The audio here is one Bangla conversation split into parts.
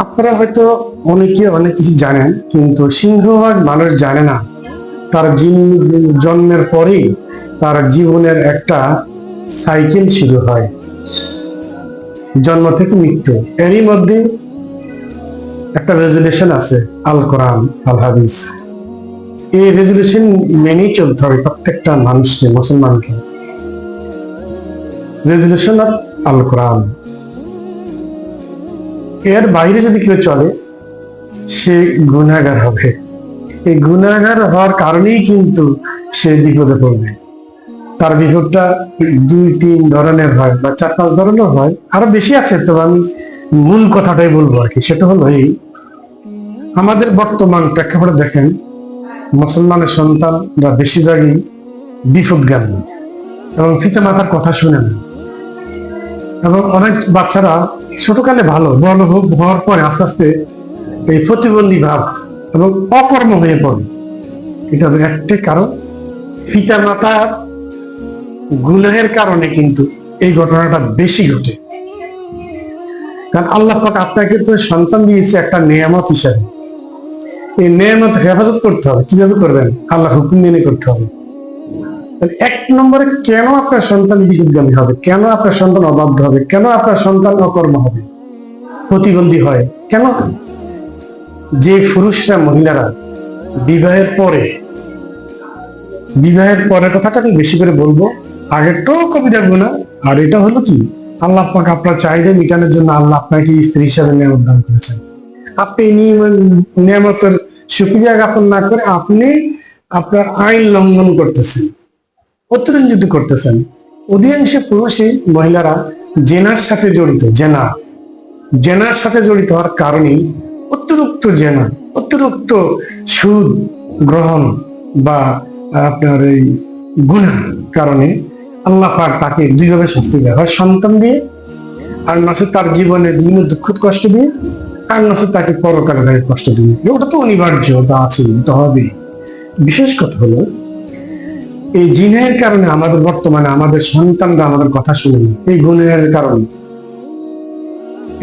আপনারা হয়তো অনেকে অনেক কিছু জানেন, কিন্তু সিংহভাগ মানুষ জানে না। তার জন্মের পরেই তার জীবনের একটা সাইকেল শুরু হয়। জন্ম থেকে মৃত্যু। এরই মধ্যে একটা রেজুলেশন আছে, আল কোরআন, আল হাদিস। এই রেজুলেশন মেনেই চলতে হবে প্রত্যেকটা মানুষকে, মুসলমানকে। Resolution of Al Quran. এর বাইরে যদি কেউ চলে, সে গুণাগার হবে। এই গুণাগার হওয়ার কারণেই কিন্তু সে বিপদে পড়বে। তার বিপদটা দুই, তিন ধরনের হয় বা চার, পাঁচ ধরনের হয়। আরও বেশি আছে তো আমি মূল কথাটাই বলব আর কি। সেটা হলো এই, আমাদের বর্তমান প্রেক্ষাপটে দেখেন, মুসলমানের সন্তানরা বেশিরভাগই বিপদগামী এবং পিতা মাতার কথা শুনে এবং অনেক বাচ্চারা ছোটকালে ভালো, বড় হওয়ার পরে আস্তে আস্তে এই প্রতিবন্ধী ভাব এবং অকর্ম হয়ে পড়ে। এটা হলো একটাই কারণ। পিতা মাতার গুনাহের কারণে কিন্তু এই ঘটনাটা বেশি ঘটে। কারণ আল্লাহ পাক আপনাকে তো সন্তান দিয়েছে একটা নিয়ামত হিসাবে। এই নিয়ামত হেফাজত করতে হবে। কীভাবে করবেন? আল্লাহ হুকুম মেনে করতে হবে। তাহলে এক নম্বরে কেন আপনার সন্তান বিপদগামী হবে? কেন আপনার সন্তান অবাধ্য হবে? কেন আপনার সন্তান অকর্ম হবে? প্রতিবন্ধী হয়। কেন? যে পুরুষরা, মহিলারা বিবাহের পরে, বিবাহের পরের কথাটা আমি বেশি করে বলব। আগেরটাও কবিতা গুণা আর এটা হলো কি? আল্লাহ পাক আপনার চাহিদা মেটানোর জন্য আল্লাহ আপনাকে স্ত্রী হিসাবে নিয়ামত দান করেছেন। আপনি নিয়ামতের সুক্রিয়া জ্ঞাপন না করে আপনি আপনার আইন লঙ্ঘন করতেছেন। অতিরঞ্জিত করতেছেন, অধিকাংশ পুরুষই মহিলারা জেনার সাথে জড়িত, জেনা। জেনার সাথে জড়িত হওয়ার কারণে অতিরিক্ত জেনা, অতিরিক্ত সুদ গ্রহণ বা আপনার এই গুণা কারণে আল্লাহ পাক তাকে দুইভাবে শাস্তি দেয়। হয় সন্তান দিয়ে, আর নসে তার জীবনে বিভিন্ন দুঃখ কষ্ট দিয়ে, আর নসে তাকে পরকালে কষ্ট দিয়ে। ওটা তো অনিবার্য ওটা আছে ওটা হবে বিশেষ কথা হলো এই জিনের কারণে আমাদের বর্তমানে আমাদের সন্তানরা আমাদের কথা শুনে না। এই গুণের কারণে।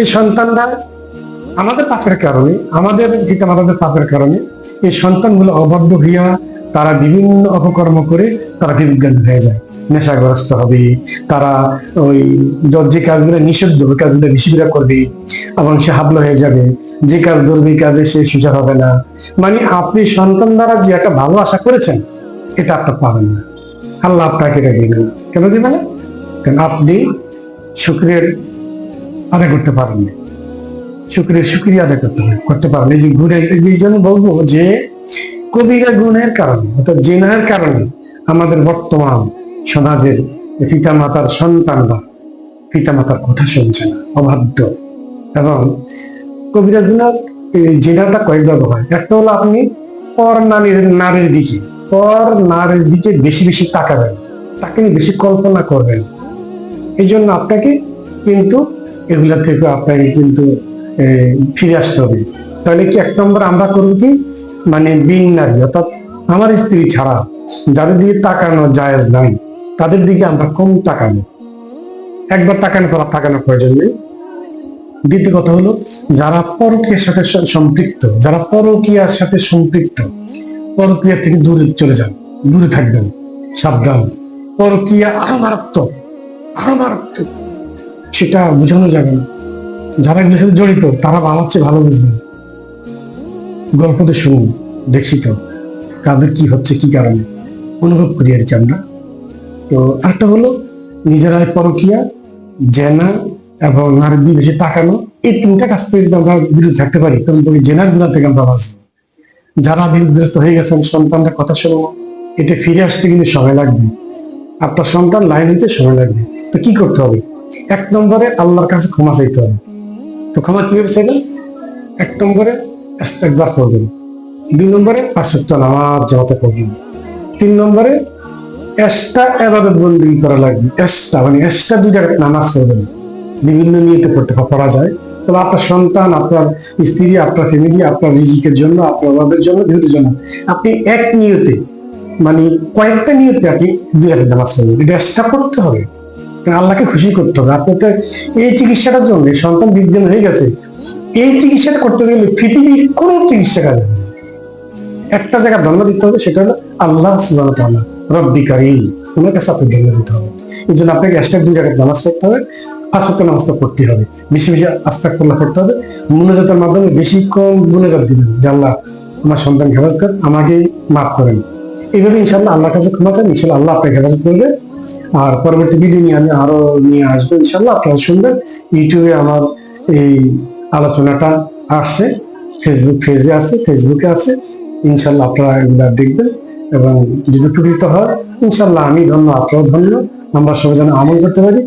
এই সন্তানরা আমাদের পাপের কারণে, আমাদের পিতা মাতাদের পাপের কারণে, এই সন্তানগুলো অবাধ্য হইয়া তারা বিভিন্ন অপকর্ম করে তারা বিজ্ঞান হয়ে যায়, নেশাগ্রস্ত হবে। তারা ওই যে কাজগুলো নিষিদ্ধ, ওই কাজগুলো করে করবে এবং সে হাবলো হয়ে যাবে। যে কাজ ধরবে কাজে সে সুচার হবে না। মানে আপনি সন্তান দ্বারা যে একটা ভালো আশা করেছেন এটা আপনার পাবেন না। আল্লাহ আপনাকে এটা দিবেন। না কেন দিবেন না? আপনি শুক্রের আদায় করতে পারেন না। শুক্রের শুক্রিয়া আদায় করতে হবে করতে পারেন। এই যে গুণের এই বলব যে কবিরা গুণের কারণে, অর্থাৎ জেনার কারণে আমাদের বর্তমান সমাজের পিতা মাতার সন্তানরা পিতা মাতার কথা শুনছে না, অবাধ্য। এবং কবিরা গুণার জেনাটা কয়েকভাবে হয় একটা হলো আপনি পর নারীর নারীর দিকে। পর নারীর দিকে বেশি বেশি তাকাবেন। তাকে নিয়ে বেশি কল্পনা করবেন। এই জন্য আপনাকে কিন্তু এগুলা থেকে আপনাকে কিন্তু ফিরে আসতে হবে। তাহলে কি এক নম্বর আমরা করব কি? মানে বিন নারী, অর্থাৎ আমার স্ত্রী ছাড়া যাদের দিকে তাকানো জায়েজ নাই, তাদের দিকে আমরা কম তাকাবো। একবার তাকানো করা তাকানো প্রয়োজন নেই। দ্বিতীয় কথা হলো, যারা পরকীয়ার সাথে সম্পৃক্ত, যারা পরকীয়ার সাথে সম্পৃক্ত পরক্রিয়া থেকে দূরে চলে যান, দূরে থাকবেন, সাবধান। পরক্রিয়া আরও মারাত্মক আরও মারাত্মক। সেটা বোঝানো যাবে না। যারা এগুলোর সাথে জড়িত, তারা হচ্ছে ভালো বুঝবেন। গল্প তো শুনুন, দেখি তো, কাদের কি হচ্ছে, কি কারণে? অনুভব করি আর কি আমরা। তো আরেকটা হলো, নিজেরাই পরকিয়া জেনা এবং দিকে বেশি তাকানো, এই তিনটা কাজ থেকে যদি আমরা বিরত থাকতে পারি তখন বলি জেনার গুণা থেকে আমরা বাঁচবো। যারা বিরুদ্ধস্ত হয়ে গেছেন সন্তানরা কথা শুনব এটা ফিরে আসতে কিন্তু সময় লাগবে। আপনার সন্তান লাইন হইতে সময় লাগবে। তো কি করতে হবে? এক নম্বরে আল্লাহর কাছে ক্ষমা চাইতে হবে। তো ক্ষমা কীভাবে চাইবেন? এক নম্বরে একবার করবেন। দুই নম্বরে পাঁচশো নামাজ জমাতে করবেন তিন নম্বরে এক্সট্রা এবাদত বন্দি করা লাগবে। এক্সট্রা মানে এক্সট্রা দুই জায়গায় নামাজ করবেন বিভিন্ন নিয়তে পড়তে পড়া যায়। তবে আপনার সন্তান, আপনার স্ত্রী, আপনার ফ্যামিলি আপনার রিজিকের জন্য, আপনার অভাবের জন্য বিহুতের জন্য আপনি এক নিয়তে মানে কয়েকটা নিয়তে আপনি দুই হাজার নামাজ পড়বেন। এটা করতে হবে। আল্লাহকে খুশি করতে হবে। আপনি তো এই চিকিৎসাটার জন্য সন্তান বিজ্ঞান হয়ে গেছে, এই চিকিৎসাটা করতে গেলে পৃথিবীর কোনো চিকিৎসা কাজ একটা জায়গায় ধন্যবাদ দিতে হবে, সেটা হলো আল্লাহ সুবাহ রব্বি ওনার কাছে আপনাকে ধন্যবাদ দিতে হবে। এই জন্য আপনাকে এক্সট্রা দুই জায়গায় নামাজ পড়তে হবে। পাঁচশত নামাজটা পড়তে হবে। বেশি বেশি করলা করতে হবে। মুনাজাতের মাধ্যমে বেশি কম মুনাজাত দিবেন। আল্লাহ আমার সন্তান হেফাজত করেন, আমাকে মাফ করেন। এইভাবে ইনশাল্লাহ আল্লাহর কাছে ক্ষমা চান। ইনশাল্লাহ আল্লাহ আপনাকে হেফাজত করবে। আর পরবর্তী ভিডিও নিয়ে আমি আরও নিয়ে আসব। ইনশাল্লাহ আপনারা শুনবেন। ইউটিউবে আমার এই আলোচনাটা আসছে। ফেসবুক পেজে আছে ফেসবুকে আছে। ইনশাল্লাহ আপনারা এগুলা দেখবেন। এবং যদি উপকৃত হয় ইনশাল্লাহ আমি ধন্য, আপনারাও ধন্য। আমরা সবাই যেন আমল করতে পারি।